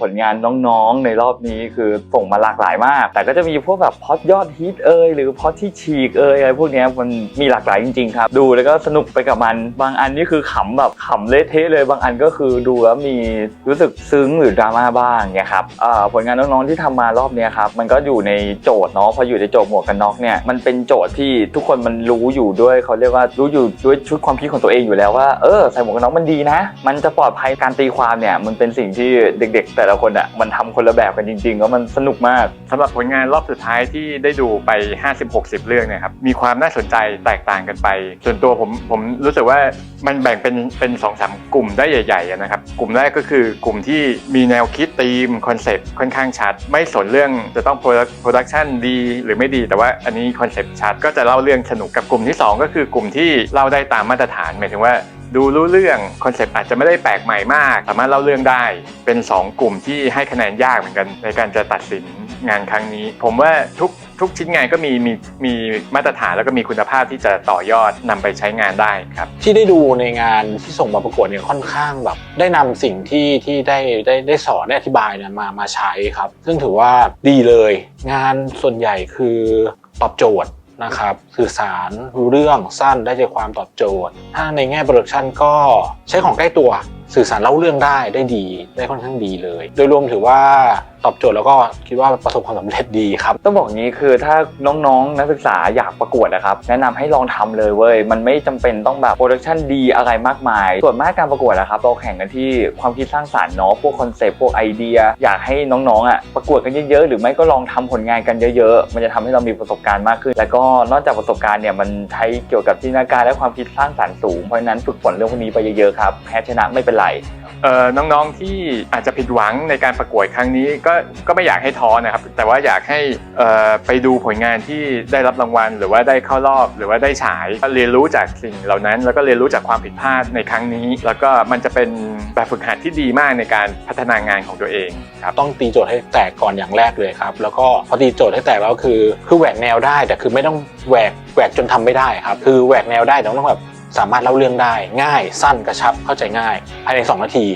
ผลงานน้องๆ ในรอบนี้คือส่งมาหลากหลายมาก แต่ก็จะมีพวกแบบพอดยอดฮิตเอ่ยหรือพอดที่ฉีกเอ่ยอะไรพวกนี้มันมีหลากหลายจริงๆครับ ดูแล้วก็สนุกไปกับมัน บางอันนี่คือขำแบบขำเละเทะเลย บางอันก็คือดูแล้วมีรู้สึกซึ้งหรือดราม่าบ้างเนี่ยครับผลงานน้องๆที่ทำมารอบนี้ครับมันก็อยู่ในโจทย์เนาะพออยู่ในโจทย์หมวกกันน็อกเนี่ยมันเป็นโจทย์ที่ทุกคนมันรู้อยู่ด้วยเขาเรียกว่ารู้อยู่ด้วยชุดความคิดของตัวเองอยู่แล้วว่าเออใส่หมวกกันน็อกมันดีนะ มันจะปลอดภัยการตีความเนี่ยมันเป็นสิ่งที่เด็กๆ แต่ละคนอะมันทำคนละแบบกันจริงๆแล้วมันสนุกมากสำหรับผลงานรอบสุดท้ายที่ได้ดูไป 50-60 เรื่องเนะครับมีความน่าสนใจแตกต่างกันไป ส่วนตัวผมผมรู้สึกว่ามันแบ่งเป็นเป็นสองสามกลุ่มได้ใหญ่ๆนะครับกลุ่มแรกก็คือกลุ่มที่มีแนวคิดธีมคอนเซปต์ค่อนข้างชัด ไม่สนเรื่องจะต้องโปรดักชันดีหรือไม่ดีแต่ว่าอันนี้คอนเซปต์ชัดก็จะเล่าเรื่องสนุกกับกลุ่มที่สองก็คือกลุ่มที่เล่าได้ตามมาตรฐานหมายถึงว่า ดูรู้เรื่องคอนเซปต์อาจจะไม่ได้แปลกใหม่มาก สามารถเล่าเรื่องได้ เป็น 2 กลุ่มที่ให้คะแนนยากเหมือนกัน ในการจะตัดสินงานครั้งนี้ ผมว่าทุกทุกชิ้นงานก็มีมีมีมาตรฐานแล้วก็มีคุณภาพที่จะต่อยอดนำไปใช้งานได้ครับ ที่ได้ดูในงานที่ส่งมาประกวดเนี่ยค่อนข้างแบบได้นำสิ่งที่ที่ได้ได้ได้สอนได้อธิบายเนี่ยมามาใช้ครับ ซึ่งถือว่าดีเลย งานส่วนใหญ่คือตอบโจทย์ นะครับสื่อสารรู้เรื่องสั้นได้ใจความตอบโจทย์ ถ้าในแง่โปรดักชันก็ใช้ของใกล้ตัว สื่อสารเล่าเรื่องได้ได้ดีได้ค่อนข้างดีเลย โดยรวมถือว่าตอบโจทย์แล้วก็คิดว่าประสบความสำเร็จดีครับ ต้องบอกงี้คือถ้าน้องๆ นักศึกษาอยากประกวดนะครับแนะนำให้ลองทำเลยเว้ยมันไม่จำเป็นต้องแบบโปรดักชันดีอะไรมากมาย ส่วนมากการประกวดนะครับเราแข่งกันที่ความคิดสร้างสรรค์เนาะพวกคอนเซปต์พวกไอเดีย อยากให้น้องๆอะประกวดกันเยอะๆ หรือไม่ก็ลองทำผลงานกันเยอะๆ มันจะทำให้เรามีประสบการณ์มากขึ้น แล้วก็นอกจากประสบการณ์เนี่ยมันใช้เกี่ยวกับจินตนาการและความคิดสร้างสรรค์สูงเพราะฉะนั้นฝึกฝนเรื่องพวกนี้ไปเยอะๆครับแพ้ชนะไม่เป็นไรเอ่อน้องๆที่อาจจะผิดหวังในการประกวดครั้งนี้ก็ก็ไม่อยากให้ท้อนะครับ แต่ว่าอยากให้เอ่อไปดูผลงานที่ได้รับรางวัล หรือว่าได้เข้ารอบหรือว่าได้ฉายเรียนรู้จากสิ่งเหล่านั้น แล้วก็เรียนรู้จากความผิดพลาดในครั้งนี้ แล้วก็มันจะเป็นแบบฝึกหัดที่ดีมากในการพัฒนางานของตัวเองครับต้องตีโจทย์ให้แตกก่อนอย่างแรกเลยครับ แล้วก็พอตีโจทย์ให้แตกแล้วคือคือแหวกแนวได้แต่คือไม่ต้องแหวกแหวกจนทำไม่ได้ครับ คือแหวกแนวได้แต่ต้องแบบ สามารถเล่าเรื่องได้ง่ายสั้นกระชับเข้าใจง่าย ภายใน 2 นาที